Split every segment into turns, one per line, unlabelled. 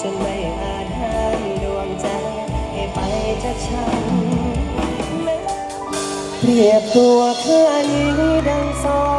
จนไม่อาจห้ามดวงใจให้ไปจากฉันเปรียบตัวเพื่อนี้ดังซอ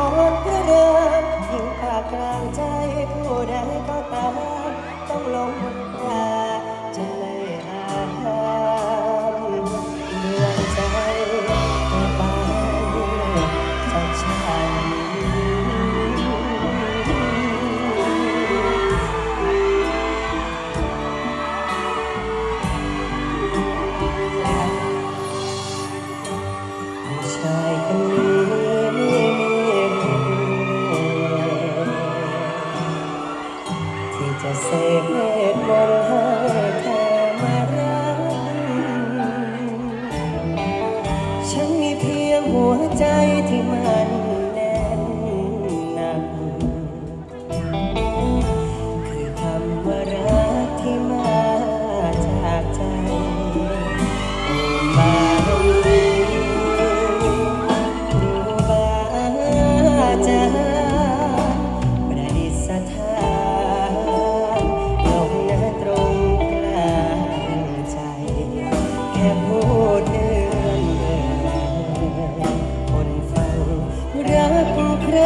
ใคร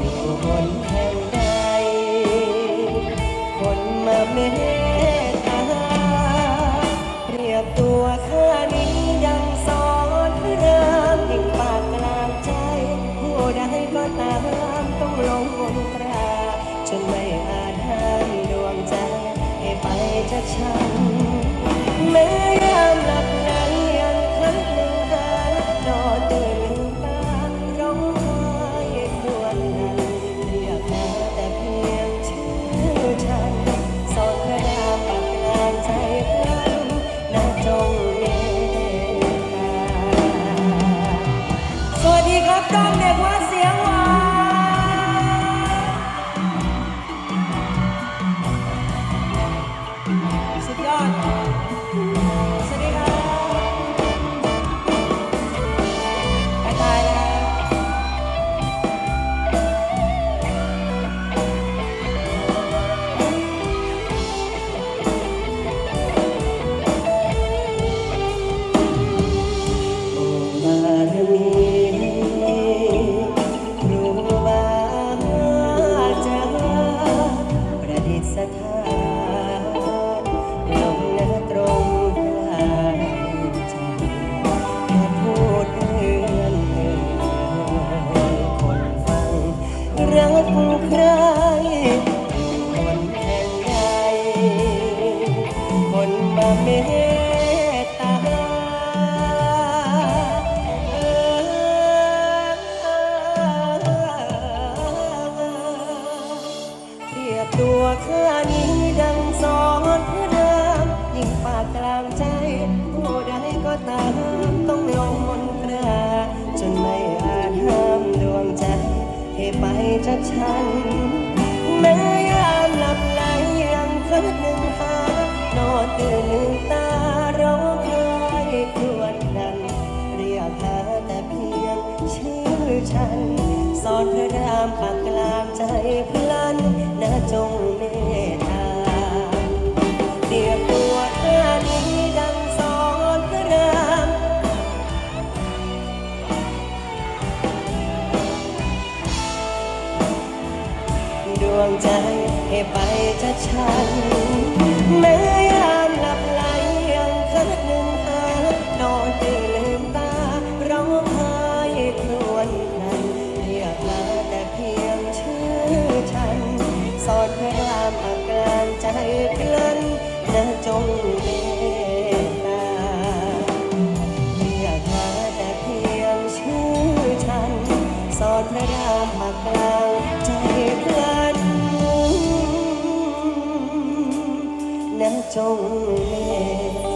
อยู่บนแห่งใด คนมาเมตตาเปรียบตัวข้านี้ยังสอนเริ่มยิ่งปากกลางใจ ผู้ใดก็ตามต้องลงมนตราจนไรักใครคนแห่งใดคนมาเมตตาเอ่ยเปรียบตัวข้านี้ดังสอนเพระรามยิ่งปากกลางใจผู้ใดก็ตามต้องลง ไปจากฉัน แม้ยามหลับไหลยังคืนหนึ่งหานอนตื่นลืมตาร้องไห้ครวญครัน เรียกหาแต่เพียงชื่อฉันสอนพระรามปากกลางใจพลันนะจง วงใจให้ไปจากฉันแม้ trong em